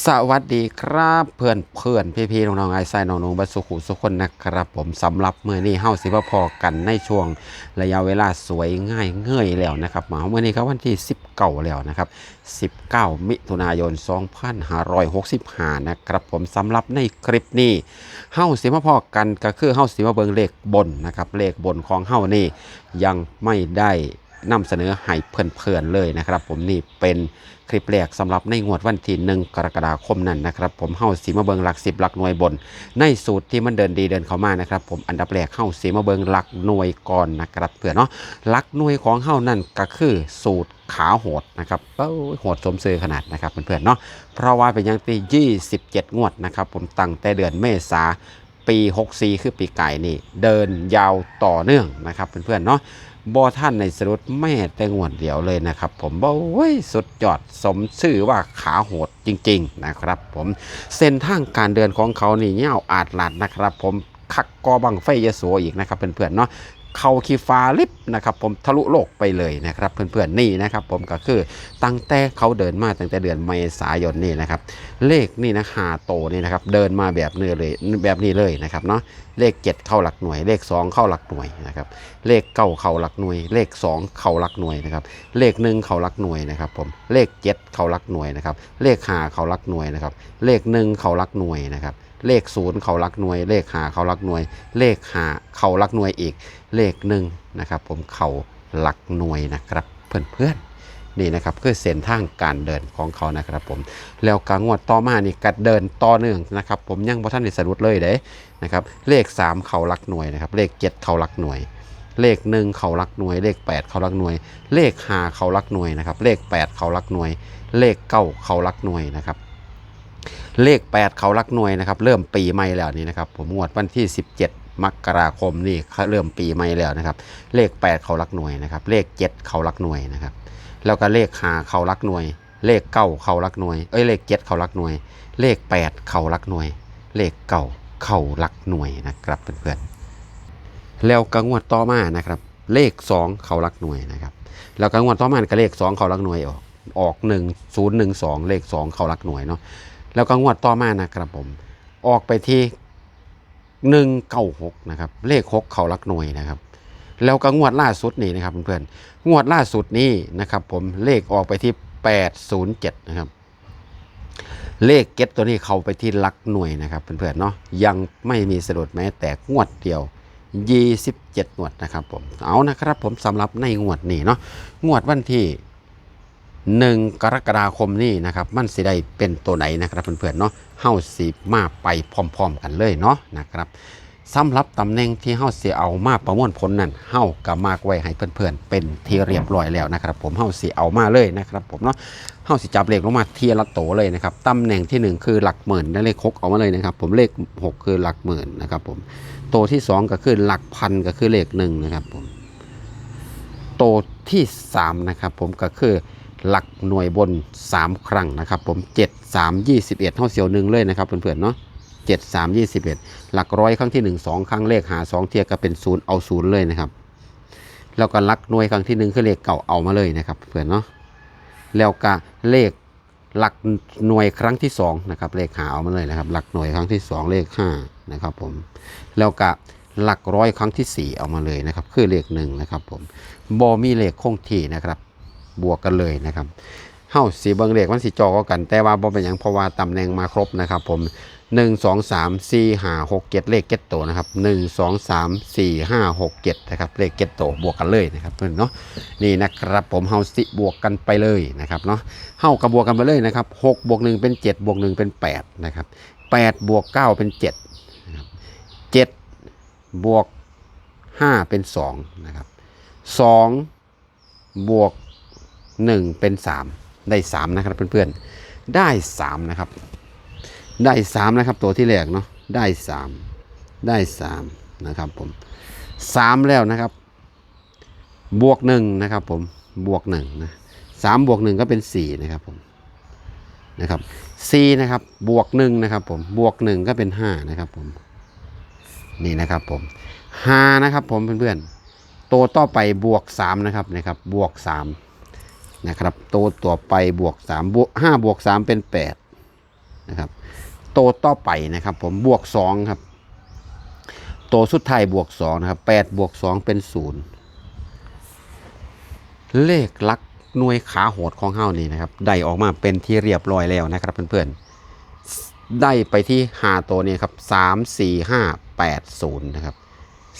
สวัสดีครับเพื่อนเพื่อนพี่พี่ๆน้องๆไอ้ไส้น้องๆบัสุขุสุขคนนะครับ ผมสำหรับเมื่อนี้เฮาสิมาพอกันในช่วงระยะเวลาสวยง่ายเงยแล้วนะครับมาเมื่อนี้ครับวันที่19แล้วนะครับ19มิถุนายน2565นะครับผมสำหรับในคลิปนี้เฮาสิมาพอกันก็คือเฮาสิมาเบิงเลขบนนะครับเลขบนของเฮานี่ยังไม่ได้ นำเสนอให้เพื่อนๆเลยนะครับ ผมนี่เป็นคลิปแรกสำหรับในงวดวันที่หนึ่งกรกฎาคมนั้นนะครับผมเฮ้าสีมาเบิงหลักสิบหลักหน่วยบน ในสูตรที่มันเดินดีเดินเข้ามานะครับ ผมอันดับแรกเฮ้าสีมาเบิงหลักหน่วยก่อนนะครับเพื่อนเนาะหลักหน่วยของเฮ้านั่นก็คือสูตรขาโหดนะครับเอ้โหดสมซื่อขนาดนะครับเพื่อนๆเนาะเพราะว่าเป็นยังที่27 งวดนะครับ ผมตั้งแต่เดือนเมษาปี 64 คือปีไก่นี่ เดินยาวต่อเนื่องนะครับเพื่อนๆเนาะ บ่ท่านในสรุปแม่แต่งวดเดียวเลยนะครับ ผมบอกเว้ยสุดยอดสมชื่อว่าขาโหดจริง ๆ นะครับ ผมเส้นทางการเดินของเขานี่เงาวอาดหลาดนะครับ ผมคักกอบังไฟยโสอีกนะครับเพื่อนๆเนาะ เขาคีฟ้าลิฟนะครับผมทะลุโลกไปเลยนะครับเพื่อนๆนี่นะครับผมก็คือตั้งแต่เขาเดินมาตั้งแต่เดือนเมษายนนี่นะครับเลขนี่นะหาโตนี่นะครับเดินมาแบบนี้เลยแบบนี้เลยนะครับเนาะเลข 7 เข้าหลักหน่วย เลข 2 เข้าหลักหน่วยนะครับเลขเก้าเข้าหลักหน่วย เลข 2 เข้าหลักหน่วยนะครับเลข 1 เข้าหลักหน่วยนะครับผมเลข 7 เข้าหลักหน่วยนะครับเลข5เข้าหลักหน่วยนะครับเลข 1 เข้าหลักหน่วยนะครับ เลข0เขาหลักหน่วย เลข5เขาหลักหน่วย เลข5เขาหลักหน่วยอีก เลข1นะครับ ผมเขาหลักหน่วยนะครับเพื่อนๆนี่นะครับคือเส้นทางการเดินของเขานะครับผมแล้วกางวดต่อมานี่กัดเดินต่อเนื่องนะครับ ผมยังบ่ท่านได้สรุปเลยเด้นะครับเลข 3 เขาหลักหน่วยนะครับเลข 7 เขาหลักหน่วยเลข1เขาหลักหน่วย เลข 8 เขาหลักหน่วย เลข5เขาหลักหน่วยนะครับ เลข 8 เขาหลักหน่วย เลข9เขาหลักหน่วยนะครับ เลข 8 เขาหลักหน่วยนะครับ เริ่มปีใหม่แล้วนี่นะครับ ผมงวดวันที่ 17 มกราคมนี่เริ่มปีใหม่แล้วนะครับ เลข 8 เขาหลักหน่วยนะครับ เลข 7 เขาหลักหน่วยนะครับ แล้วก็เลข5เขาหลักหน่วย เลขเก้าเขาหลักหน่วย เอ้ยเลขเจ็ดเขาหลักหน่วย เลขแปดเขาหลักหน่วย เลขเก้าเขาหลักหน่วยนะครับเพื่อนๆ แล้วก็งวดต่อมานะครับ เลขสองเขาหลักหน่วยนะครับ แล้วก็งวดต่อมาก็เลขสองเขาหลักหน่วยออกออกหนึ่งศูนย์หนึ่งสองเลขสองเขาหลักหน่วยเนาะ แล้วก็งวดต่อมานะครับผม ออกไปที่หนึ่งเก้าหกนะครับ เลขหกเขาลักหน่วยนะครับ แล้วก็งวดล่าสุดนี่นะครับเพื่อนๆ งวดล่าสุดนี้นะครับผม เลขออกไปที่807นะครับ เลขเก็ตตัวนี้เข้าไปที่ลักหน่วยนะครับเพื่อนๆเนาะ ยังไม่มีสะดุดแม้แต่งวดเดียว27งวดนะครับผม เอานะครับผมสำหรับในงวดนี้เนาะ งวดวันที่ 1 กรกฎาคมนี้นะครับมันสิได้เป็นตัวไหนนะครับเพื่อนๆเนาะเฮาสิมาไปพร้อม ๆ กันเลยเนาะนะครับสำหรับตำแหน่งที่เฮาสิเอามาประมวลผลนั้นเฮาก็มากไว้ให้เพื่อนๆ เป็นที่เรียบร้อยแล้วนะครับ ผมเฮาสิเอามาเลยนะครับผมเนาะเฮาสิจับเลขลงมาเทียละโตเลยนะครับตำแหน่งที่หนึ่งคือหลักหมื่นและเลขหกเอามาเลยนะครับ ผมเลขหกคือหลักหมื่นนะครับผมโตที่สองก็คือหลักพันก็คือเลขหนึ่งนะครับผมโตที่สามนะครับผมก็คือ หลักหน่วยบนสามครั้งนะครับผมเจ็ดสามยี่สิบเอ็ดเท่าเสียวหนึ่งเลยนะครับเพื่อนๆเนาะเจ็ดสามยี่สิบเอ็ดหลักร้อยครั้งที่หนึ่งสองครั้งเลขหาสองเทียก็เป็นศูนย์เอาศูนย์เลยนะครับ แล้วก็หลักหน่วยครั้งที่หนึ่งคือเลขเก่าเอามาเลยนะครับเพื่อนเนาะแล้วก็เลขหลักหน่วยครั้งที่สองนะครับเลขหาเอามาเลยนะครับ หลักหน่วยครั้งที่สองเลขห้านะครับผมแล้วก็หลักร้อยครั้งที่สี่เอามาเลยนะครับ คือเลขหนึ่งนะครับผมบอมีเลขคงที่นะครับ บวกกันเลยนะครับเฮ้าสีเบิงเลขมันสีจอก็กัน แต่ว่าบ่เป็นอย่างเพราะว่าตำแหน่งมาครบนะครับ ผมหนึ่งสองสามสี่ห้าหกเจ็ดเลขเก็ตโตนะครับหนึ่งสองสามสี่ห้าหกเจ็ดนะครับ เลขเก็ตโตบวกกันเลยนะครับเพื่อนเนาะนี่นะครับผมเฮาสิบวกกันไปเลยนะครับเนาะเฮากับบวกกันไปเลยนะครับหกบวกหนึ่งเป็นเจ็ดบวกหนึ่งเป็นแปดนะครับแปดบวกเก้าเป็นเจ็ดนะครับเจ็ดบวกห้าเป็นสองนะครับสองบวก หนึ่งเป็นสามได้สามนะครับเพื่อนๆ ได้สามนะครับ ได้สามนะครับ ตัวที่แรกเนาะ ได้สามได้สามนะครับผมสามแล้วนะครับ บวกหนึ่งนะครับผม บวกหนึ่งนะสามบวกหนึ่งก็เป็นสี่นะครับผมนะครับสี่นะครับ บวกหนึ่งนะครับผม บวกหนึ่งก็เป็นห้านะครับผม นี่นะครับผมห้านะครับผมเพื่อนๆตัวต่อไปบวกสามนะครับนะครับ บวกสาม นะครับโตต่อไปบวก3บวก5บวก3เป็น8นะครับโตต่อไปนะครับผมบวก2ครับโตสุดท้ายบวก2นะครับ8บวก2เป็น 0 เลขลักหน่วยขาโหดของเฮ้านี่นะครับได้ออกมาเป็นที่เรียบร้อยแล้วนะครับเพื่อนๆได้ไปที่5ตัวนี้ครับ3 4 5 8 0นะครับ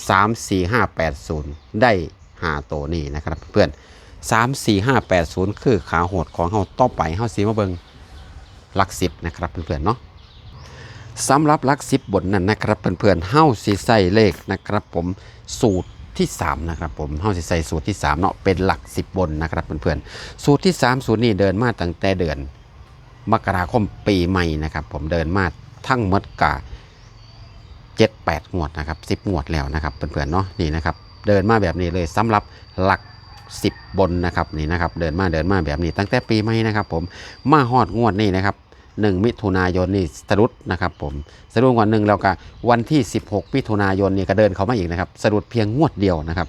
3 4 5 8 0 ได้5ตัวนี้นะครับเพื่อน 3 4 5 8 0 คือขาโหดของเฮาต่อไปเฮาสีมาเบิงหลักสิบนะครับเพื่อนๆเนาะสำหรับหลักสิบบทนั้นนะครับเพื่อนๆเฮาสีใส่เลขนะครับผมสูตรที่ 3 นะครับผมเฮาสิใส่สูตรที่ 3 เนาะเป็นหลัก 10 บนนะครับเพื่อนๆสูตรที่ 3 สูตรนี้เดินมาตั้งแต่เดือน มกราคมปีใหม่นะครับผมเดินมาทั้งมดกาเจ็ดแปดงวดนะครับสิบงวดแล้วนะครับเพื่อนๆเนาะนี่นะครับเดินมาแบบนี้เลยสำหรับหลัก 10 บนนะครับนี่นะครับเดินมาเดินมาแบบนี้ตั้งแต่ปีใหม่นะครับ ผมมาฮอดงวดนี้นะครับ1มิถุนายนนี่สะดุดนะครับผมสะดุดก่อนหนึ่งแล้วก็วันที่ 16มิถุนายนนี่ก็เดินเขามาอีกนะครับสะดุดเพียงงวดเดียวนะครับ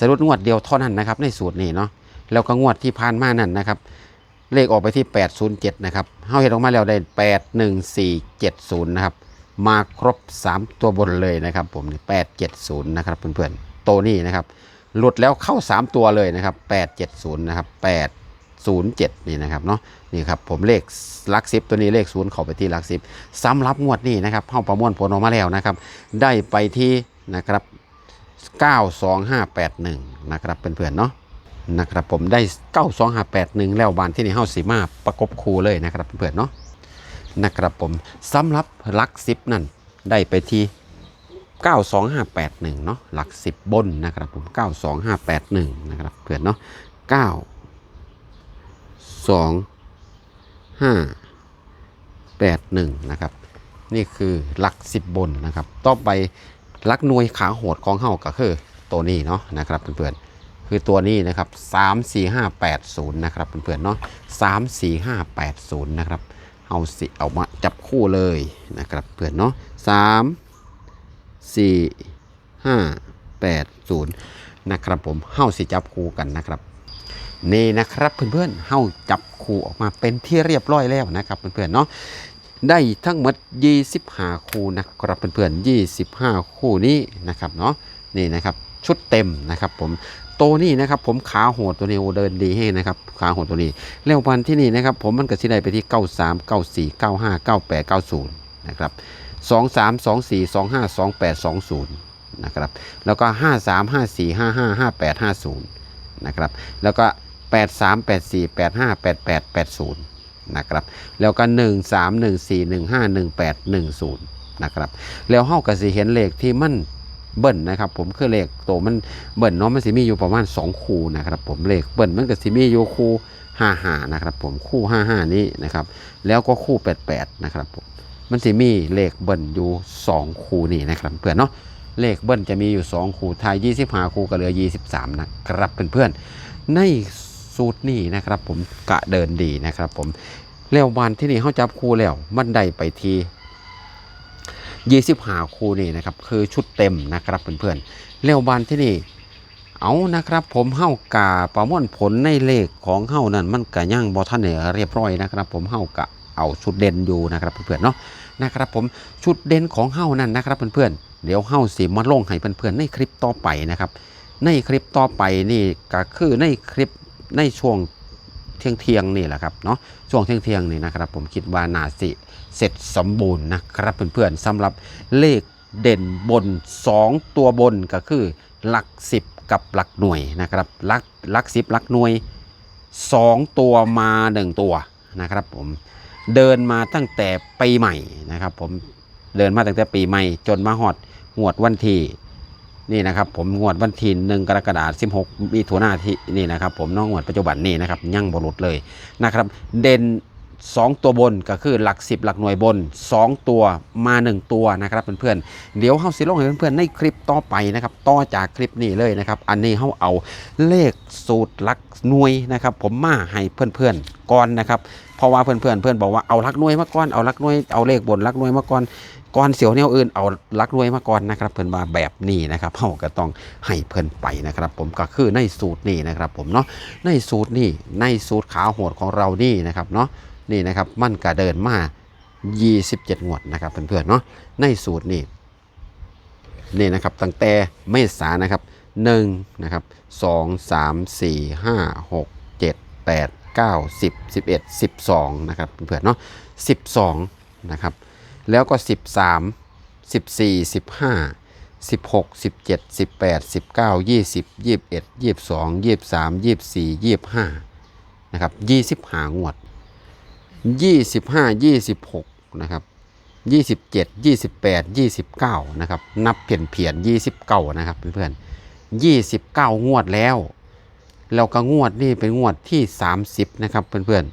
สะดุดงวดเดียวเท่านั้นนะครับในสูตรนี้เนาะแล้วก็งวดที่ผ่านมานั่นนะครับเลขออกไปที่ 807 นะครับเฮาเห็นออกมาแล้วได้ 81470 นะครับ มาครบ 3 ตัวบนเลยนะครับผมนี่870 นะครับเพื่อนๆ โตนี้นะครับ หลุดแล้วเข้า 3 ตัวเลยนะครับ 870 นะครับ 807 นี่นะครับเนาะนี่ครับผมเลขลักสิบตัวนี้เลขศูนย์เข้าไปที่ลักสิบสำหรับงวดนี้นะครับเข้าประมวลผลออกมาแล้วนะครับ ได้ไปที่นะครับ 92581 นะครับเพื่อนๆเนาะนะครับผมได้ 92581 แล้วบานที่นี่เฮาสีมาประกบคูเลยนะครับเพื่อนๆเนาะนะครับผมสำหรับลักสิบนั่นได้ไปที่ 92581 เนาะหลัก 10 บนนะครับผม 92581 นะครับเพื่อนเนาะ9 2 5 8 1 นะครับ นี่คือหลัก 10 บนนะครับ ต่อไปหลักหน่วยขาโหดของเฮาก็คือตัวนี้เนาะนะครับเพื่อนๆคือตัวนี้นะครับ 3 4 5 8 0 นะครับเพื่อนๆเนาะ3 4 5 8 0 นะครับเอาสิเอามาจับคู่เลยนะครับเพื่อนเนาะ3 4 5 8 0 นะครับผมเฮาสิจับคู่กันนะครับ นี่นะครับเพื่อนๆเฮาจับคู่ออกมาเป็นที่เรียบร้อยแล้วนะครับเพื่อนๆเนาะได้ทั้งหมด 25 คู่นะครับเพื่อนๆ25 คู่นี้นะครับเนาะนี่นะครับชุดเต็มนะครับผมตัวนี้นะครับผมขาโหดตัวนี้โอเดินดีให้นะครับขาโหดตัวนี้แล้ววันที่นี่นะครับผมมันก็สิได้ไปที่ 93 94 95 98 90 นะครับ 23 24 25 28 20นะครับแล้วก็ 53 54 55 58 50นะครับแล้วก็ 8 3 8 4 8 5 8 8 8 0นะครับแล้วก็ 1 3 1 4 1 5 1 8 1 0นะครับแล้วเฮาก็สิเห็นเลขที่มันเบิ้ลนะครับผมคือเลขโตมันเบิ้ลเนาะมันสิมีอยู่ประมาณ 2 คู่นะครับผมเลขเบิ้ลมันก็สิมีอยู่คู่55นะครับผมคู่55นี้นะครับแล้วก็คู่ 88นะครับผม มันสิมีเลขเบิ้ลอยู่ 2 คู่นี่นะครับเพื่อนเนาะเลขเบิ้ลจะมีอยู่ 2 คู่ทาย 25 คู่ก็เหลือ 23 นะครับเพื่อนๆ ในสูตรนี้นะครับผมกะเดินดีนะครับผมแล้ววันที่นี่เขาจับคู่แล้ว มันได้ไปที่25 คู่นี่นะครับคือชุดเต็มนะครับเพื่อนๆแล้ววันที่นี่เอานะครับผมเฮากาประมวลผลในเลขของเฮานั่นมันกะย่างบอทันเนี่ยเรียบร้อยนะครับ ผมเฮากะ เอาชุดเด่นอยู่นะครับเพื่อนๆเนาะนะครับผมชุดเด่นของเฮานั่นนะครับเพื่อนๆเดี๋ยวเฮาสิมาลงให้เพื่อนๆในคลิปต่อไปนะครับในคลิปต่อไปนี่ก็คือในคลิปในช่วงเที่ยงเที่ยงๆนี่แหละครับเนาะช่วงเที่ยงเที่ยงๆนี่นะครับ ผมคิดว่าน่าสิเสร็จสมบูรณ์นะครับเพื่อนๆสำหรับเลขเด่นบน 2 ตัวบนก็คือหลัก 10 กับหลักหน่วยนะครับหลักหลัก10หลักหน่วย 2 ตัวมา 1 ตัวนะครับผม เดินมาตั้งแต่ปีใหม่นะครับ ผมเดินมาตั้งแต่ปีใหม่ จนมาฮอดหวดวันที่นี่นะครับ ผมงวดวันที่หนึ่งกรกฎาคม16มิถุนาที่นี่นะครับผมน้องงวดปัจจุบันนี่นะครับยั่งบรุษเลยนะครับ เด่น2 ตัวบนก็คือหลัก 10 หลักหน่วยบน 2 ตัวมา 1 ตัวนะครับเพื่อนๆเดี๋ยวเฮาสิลงให้เพื่อนๆในคลิปต่อไปนะครับต่อจากคลิปนี้เลยนะครับ อันนี้เฮาเอาเลขสูตรหลักหน่วยนะครับ ผมมาให้เพื่อนๆ ก่อนนะครับเพราะว่าเพื่อนๆเพื่อนบอกว่าเอาหลักน่วยมาก่อนเอาหลักน่วยเอาเลขบนหลักน่วยมาก่อนก่อนเสียวแนวอื่นเอาลักรวยมาก่อนนะครับเพิ่อนว่าแบบนี้นะครับเฮาก็ต้องให้เพิ่อนไปนะครับ ผมก็คือในสูตรนี้นะครับผมเนาะในสูตรนี้ในสูตรขาโหดของเรานี่นะครับเนาะนี่นะครับมันก็เดินมา 27 งวดนะครับเพื่อนๆเนาะในสูตรนี้นี่นะครับตั้งแต่เมษานะครับ1นะครับ2 3 4 5 6 7 8 9 10 11 12 นะครับเพื่อนเนาะ12 นะครับ แล้วก็ 13 14 15 16 17 18 19 20 21 22 23 24 25นะครับ25 งวด 25 26 นะครับ 27 28 29 นะครับ นับเพียนเพียน29 นะครับเพื่อนๆ29 งวดแล้ว แล้วก็งวดนี่เป็นงวดที่ 30 นะครับเพื่อน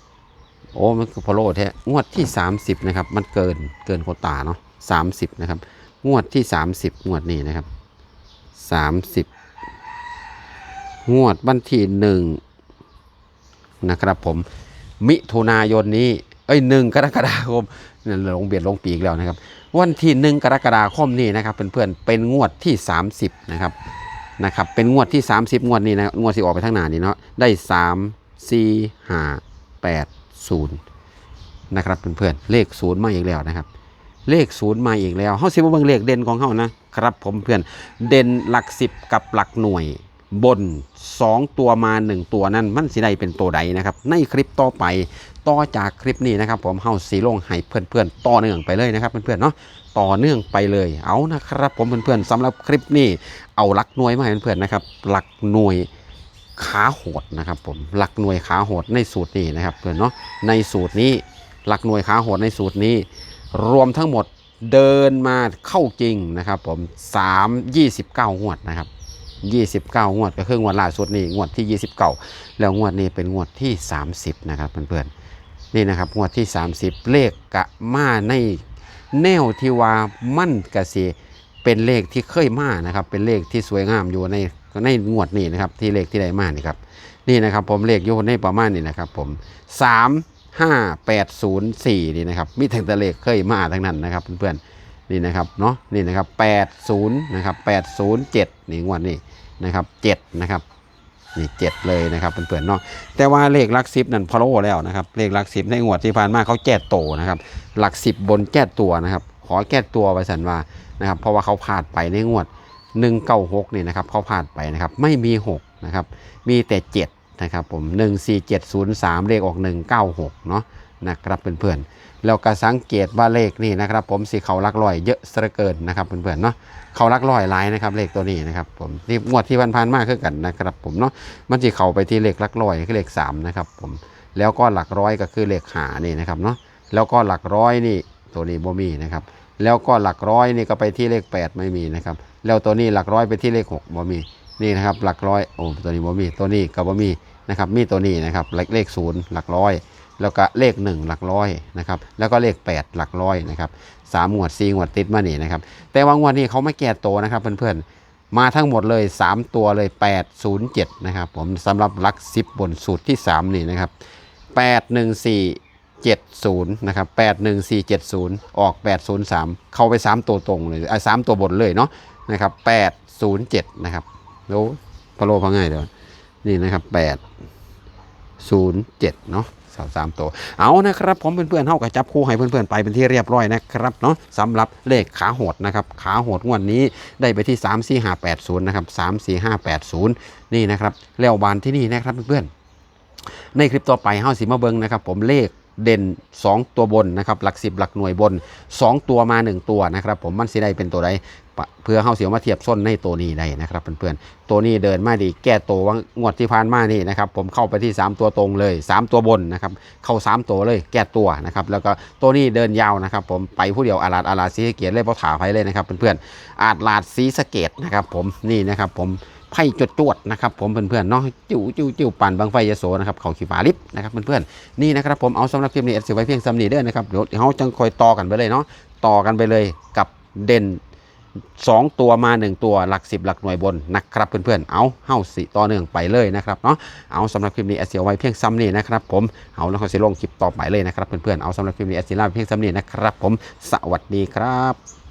ๆ โอ้มันคือพอโลแท้งวดที่ 30 นะครับ มันเกินเกินโควตาเนาะ30 นะครับ งวดที่ 30 งวดนี้นะครับ 30 งวดวันที่หนึ่งนะครับผม มิถุนายนนี้ เอ้ยหนึ่งกรกฎาคมนั่นลงเบียดลงปีอีกแล้วนะครับ วันที่หนึ่งกรกฎาคมนี้นะครับเพื่อนๆ เป็นงวดที่ 30 นะครับ นะครับเป็นงวดที่ 30 งวดนี้นะงวดที่ออกไปทั้งหน้านี่เนาะได้ 3 4 5 8 0นะครับเพื่อนๆเลขศูนย์มาอีกแล้วนะครับ เลขศูนย์มาอีกแล้วเฮาสิมาเบิ่งเลขเด่นของเฮานะครับผมเพื่อนเด่นหลักสิบกับหลักหน่วยบน 2 ตัวมา 1 ตัวนั้นมันสิได้เป็นตัวใดนะครับในคลิปต่อไปต่อจากคลิปนี้นะครับผมเฮาสีลงให้เพื่อนๆต่อเนื่องไปเลยนะครับเพื่อนๆเนาะ ต่อเนื่องไปเลย เอานะครับ ผมเพื่อนๆสำหรับคลิปนี้เอาหลักหน่วยมาให้เพื่อนๆนะครับ หลักหน่วยขาโหดนะครับ ผมหลักหน่วยขาโหดในสูตรนี้นะครับเพื่อนเนาะในสูตรนี้หลักหน่วยขาโหดในสูตรนี้ รวมทั้งหมดเดินมาเข้าจริงนะครับ ผม3 29งวดนะครับ 29 งวดก็คืองวดล่าสุดนี่งวดที่ 29 แล้วงวดนี้เป็นงวดที่ 30 นะครับเพื่อนๆนี่นะครับงวดที่ 30 เลขกะมาใน แนวที่ว่ามั่นกสีเป็นเลขที่เคยมานะครับ เป็นเลขที่สวยงามอยู่ในในงวดนี้นะครับ ที่เลขที่ได้มานี่ครับ นี่นะครับ ผมเลขอยู่ในประมาณนี้นะครับ ผม3 5 8 0 4นี่นะครับมีทั้งแต่เลขเคยมาทั้งนั้นนะครับเพื่อนๆนี่นะครับเนาะนี่นะครับ 80 นะครับ 807 นี่งวดนี้นะครับเจ็ดนะครับ นี่เจ็ดเลยนะครับเพื่อนๆเนาะแต่ว่าเลขลักสิบนั่นพอโลแล้วนะครับเลขลักสิบในงวดที่ผ่านมาเขาแก้โตนะครับหลักสิบบนแก้ตัวนะครับขอแก้ตัวไปสันว่านะครับเพราะว่าเขาพลาดไปในงวด196นี่นะครับเขาพลาดไปนะครับไม่มี6นะครับมีแต่7นะครับผม14703เลขออก 196เนาะนะครับเพื่อนๆ แล้วก็สังเกตว่าเลขนี่นะครับ ผมสีเขาลักลอยเยอะสะเกินนะครับเพื่อนๆเนาะเขาลักลอยหลายนะครับเลขตัวนี้นะครับผมนี่งวดที่พันพันๆมากขึ้นกันนะครับผมเนาะมันจะเข้าไปที่เลขลักลอยคือเลขสามนะครับผมแล้วก็หลักร้อยก็คือเลขหานี่นะครับเนาะแล้วก็หลักร้อยนี่ตัวนี้บ่มีนะครับแล้วก็หลักร้อยนี่ก็ไปที่เลขแปดไม่มีนะครับแล้วตัวนี้หลักร้อยไปที่เลขหกบ่มีนี่นะครับหลักร้อยโอ้ตัวนี้บ่มีตัวนี้ก็บ่มีนะครับมีตัวนี้นะครับเลขเลขศูนย์หลักร้อย แล้วก็เลขหนึ่งหลักร้อยนะครับแล้วก็เลขแปดหลักร้อยนะครับสามงวดสี่งวดติดมานี่นะครับแต่ว่างวดนี้เขาไม่แก้ตัวนะครับเพื่อนๆมาทั้งหมดเลย 3 ตัวเลย 807นะครับผมสำหรับหลัก10บนสูตรที่ 3 นี่นะครับ81470นะครับ81470 ออก 803 เข้าไป 3 ตัวตรงเลยอะ3ตัวบนเลยเนาะนะครับ807นะครับโอ้พะโลพังง่ายเดี๋ยวนี่นะครับ807เนาะ สาวสามตัวเอานะครับผมเพื่อนๆเท่ากับจับคู่ให้เพื่อนๆไปเป็นที่เรียบร้อยนะครับเนาะสำหรับเลขขาโหดนะครับขาโหดงวดนี้ได้ไปที่ 3 4 5 8 0นะครับ3 4 5 8 0 นี่นะครับแล้วบานที่นี่นะครับเพื่อนๆในคลิปต่อไปเฮาสิมาเบิงนะครับผมเลขเด่น 2 ตัวบนนะครับหลัก 10 หลักหน่วยบน 2 ตัวมา 1 ตัวนะครับผมมันสิได้เป็นตัวใด เพื่อเฮาเสียวมาเทียบส้นในตัวนี้ได้นะครับเพื่อนๆตัวนี้เดินมาดีแก้ตัวว่างวดที่ผ่านมานี่นะครับผมเข้าไปที่ 3 ตัวตรงเลย 3 ตัวบนนะครับเข้า 3 ตัวเลยแก้ตัวนะครับแล้วก็ตัวนี้เดินยาวนะครับผมไปผู้เดียวอาลาดอาลาดสีสเกตเลยเพราะถาไปเลยนะครับเพื่อนๆอาลาดสีสเกตนะครับผมนี่นะครับผมไพ่จดจวดๆนะครับผมเพื่อนๆเนาะจิ้วจิ้วจิ้วปั่นบางไฟยโสนะครับเขาขี่ฝาลิฟนะครับเพื่อนๆนี่นะครับผมเอาสำหรับคลิปนี้เอสไว้เพียงสำนีเด้อนะครับเดี๋ยวเขาจังคอยต่อกันไปเลยเนาะต่อกันไปเลยกับเด่น 2 ตัวมา 1 ตัวหลัก 10 หลักหน่วยบนนะครับเพื่อนๆ เอาเฮ้าสิต่อเนื่องไปเลยนะครับเนาะเอาสำหรับคลิปนี้แอสเซียไว้เพียงซ้ำนี่นะครับผมเอาแล้วเขาสิลงคลิปต่อไปเลยนะครับเพื่อนๆเอาสำหรับคลิปนี้แอสเซียลาเพียงซ้ำนี่นะครับผมสวัสดีครับ